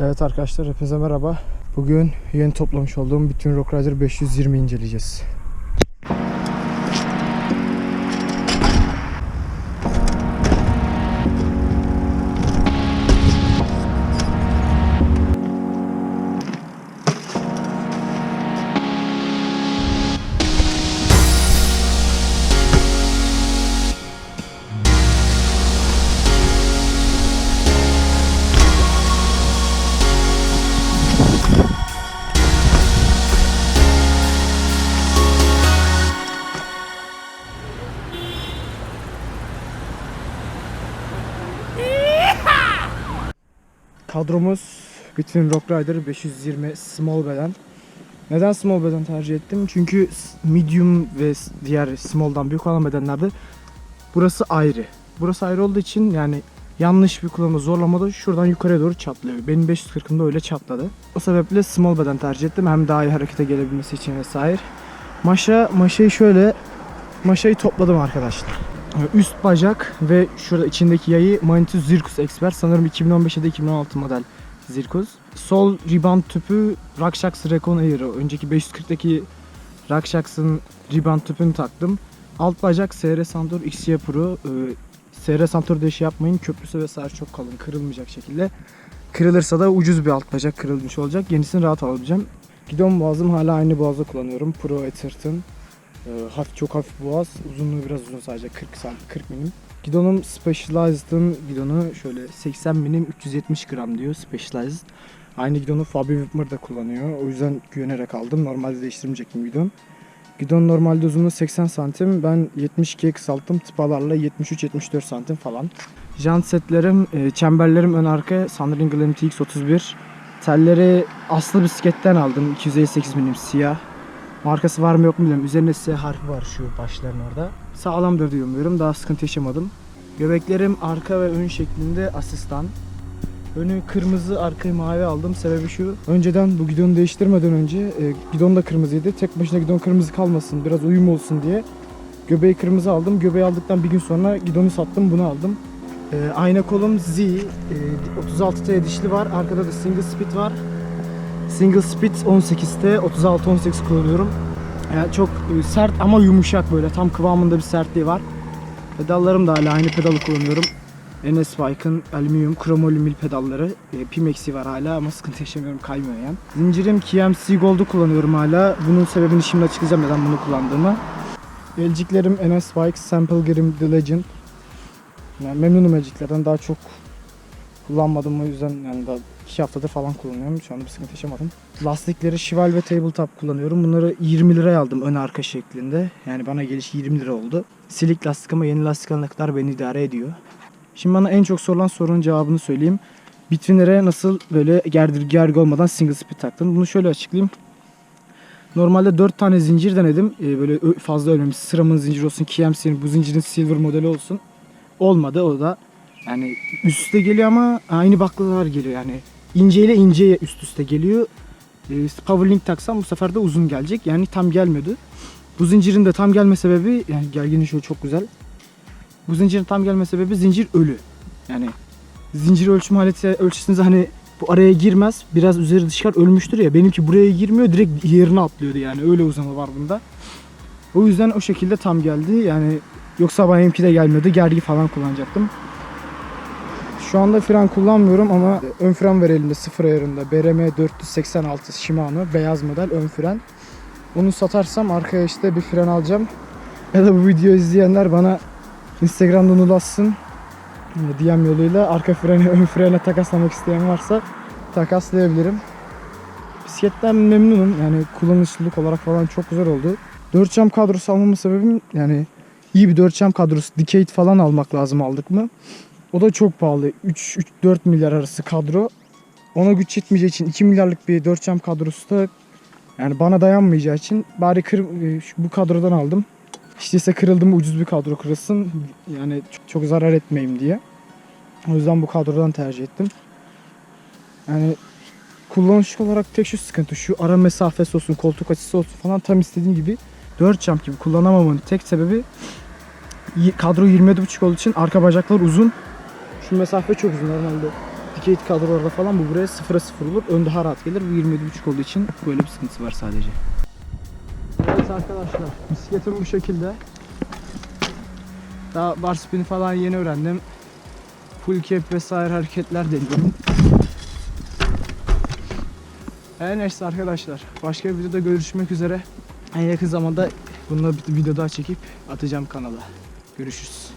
Evet arkadaşlar hepinize merhaba. Bugün yeni toplamış olduğum bütün Rock Rider 520 inceleyeceğiz. Kadromuz bütün Rock Rider 520 small beden. Neden small beden tercih ettim? Çünkü medium ve diğer small'dan büyük olan bedenlerde burası ayrı. Burası ayrı olduğu için yani yanlış bir kullanımda zorlamada şuradan yukarıya doğru çatlıyor. Benim 540'ımda öyle çatladı. O sebeple small beden tercih ettim. Hem daha iyi harekete gelebilmesi için vesaire. Maşa, maşayı şöyle maşayı topladım arkadaşlar. Üst bacak ve şurada içindeki yayı Manitou Zirkus Expert. Sanırım 2015 ya da 2016 model Zirkus. Sol rebound tüpü Rakshaks Recon Aero. Önceki 540'daki Rakshaks'ın rebound tüpünü taktım. Alt bacak SR Santor XY Pro. Ee, SR Santor deşi yapmayın. Köprüsü vesaire çok kalın. Kırılmayacak şekilde. Kırılırsa da ucuz bir alt bacak kırılmış olacak. Yenisini rahat alabileceğim. Gidon boğazım hala aynı boğazda kullanıyorum. Pro Etherton. Ee, hafif çok hafif boğaz. Uzunluğu biraz uzun sadece 40 santim 40 milim. Gidonum Specialized'ın gidonu şöyle 80 milim 370 gram diyor Specialized. Aynı gidonu Fabio Wipmer da kullanıyor. O yüzden güvenerek aldım. Normalde değiştirmeyecektim gidon. Gidon normalde uzunluğu 80 santim. Ben 72'ye kısalttım. Tıpalarla 73-74 santim falan. Jant setlerim, e, çemberlerim ön arka Sandringle MTX 31. Telleri aslı bisikletten aldım. 258 milim siyah. Markası var mı yok mu bilmiyorum. Üzerinde S harfi var şu başların orada. Sağlamdır diye umuyorum. Daha sıkıntı yaşamadım. Göbeklerim arka ve ön şeklinde asistan. Önü kırmızı, arkayı mavi aldım. Sebebi şu. Önceden bu gidonu değiştirmeden önce e, gidon da kırmızıydı. Tek başına gidon kırmızı kalmasın, biraz uyum olsun diye göbeği kırmızı aldım. Göbeği aldıktan bir gün sonra gidonu sattım, bunu aldım. E, ayna kolum Z, e, 36T dişli var. Arkada da single speed var. Single speed 18'te 36-18 kullanıyorum. Yani çok e, sert ama yumuşak böyle tam kıvamında bir sertliği var. Pedallarım da hala aynı pedalı kullanıyorum. NS Bike'ın alüminyum kromolümil pedalları. E, Pimex'i var hala ama sıkıntı yaşamıyorum kaymıyor yani. Zincirim KMC Gold'u kullanıyorum hala. Bunun sebebini şimdi açıklayacağım neden bunu kullandığımı. Elciklerim NS Bike Sample Grim The Legend. Yani memnunum elciklerden daha çok kullanmadım o yüzden yani daha 2 haftadır falan kullanıyorum. Şu anda bir sıkıntı yaşamadım. Lastikleri Shival ve Tabletop kullanıyorum. Bunları 20 liraya aldım ön arka şeklinde. Yani bana geliş 20 lira oldu. Silik lastik ama yeni lastik alana kadar beni idare ediyor. Şimdi bana en çok sorulan sorunun cevabını söyleyeyim. Bitrinlere nasıl böyle gerdir gergi olmadan single speed taktım. Bunu şöyle açıklayayım. Normalde 4 tane zincir denedim. Ee, böyle fazla ölmemiş. Sıramın zinciri olsun, KMC'nin bu zincirin silver modeli olsun. Olmadı o da. Yani üst üste geliyor ama aynı baklalar geliyor yani. İnce ile ince üst üste geliyor. Ee, Powerlink taksam bu sefer de uzun gelecek. Yani tam gelmiyordu. Bu zincirin de tam gelme sebebi yani gergini şöyle çok güzel. Bu zincirin tam gelme sebebi zincir ölü. Yani zincir ölçüm aleti ölçüsünüz hani bu araya girmez. Biraz üzeri dışarı ölmüştür ya. Benimki buraya girmiyor. Direkt yerine atlıyordu yani. Öyle uzama var bunda. O yüzden o şekilde tam geldi. Yani yoksa benimki de gelmiyordu. Gergi falan kullanacaktım. Şu anda fren kullanmıyorum ama ön fren var elimde sıfır ayarında. BRM 486 Shimano beyaz model ön fren. Onu satarsam arkaya işte bir fren alacağım. Ya da bu videoyu izleyenler bana Instagram'dan ulaşsın. DM yoluyla arka freni ön frene takaslamak isteyen varsa takaslayabilirim. Bisikletten memnunum. Yani kullanışlılık olarak falan çok güzel oldu. 4 cam kadrosu almamın sebebim yani iyi bir 4 cam kadrosu Decade falan almak lazım aldık mı? O da çok pahalı. 3-4 milyar arası kadro. Ona güç yetmeyeceği için 2 milyarlık bir 4 cam kadrosu da yani bana dayanmayacağı için bari kır, e, bu kadrodan aldım. İşte ise kırıldı mı ucuz bir kadro kırılsın. Yani çok, çok zarar etmeyeyim diye. O yüzden bu kadrodan tercih ettim. Yani kullanışlık olarak tek şu sıkıntı şu ara mesafesi olsun koltuk açısı olsun falan tam istediğim gibi 4 cam gibi kullanamamın tek sebebi kadro 27.5 olduğu için arka bacaklar uzun. Şu mesafe çok uzun normalde. Decade kadrolarda falan bu buraya 0'a 0 olur. Ön daha gelir. Bu 27.5 olduğu için böyle bir sıkıntısı var sadece. Evet arkadaşlar bisikletim bu şekilde. Daha bar spin'i falan yeni öğrendim. Full cap vesaire hareketler deniyorum. Her neyse arkadaşlar başka bir videoda görüşmek üzere. En yakın zamanda bununla bir video daha çekip atacağım kanala. Görüşürüz.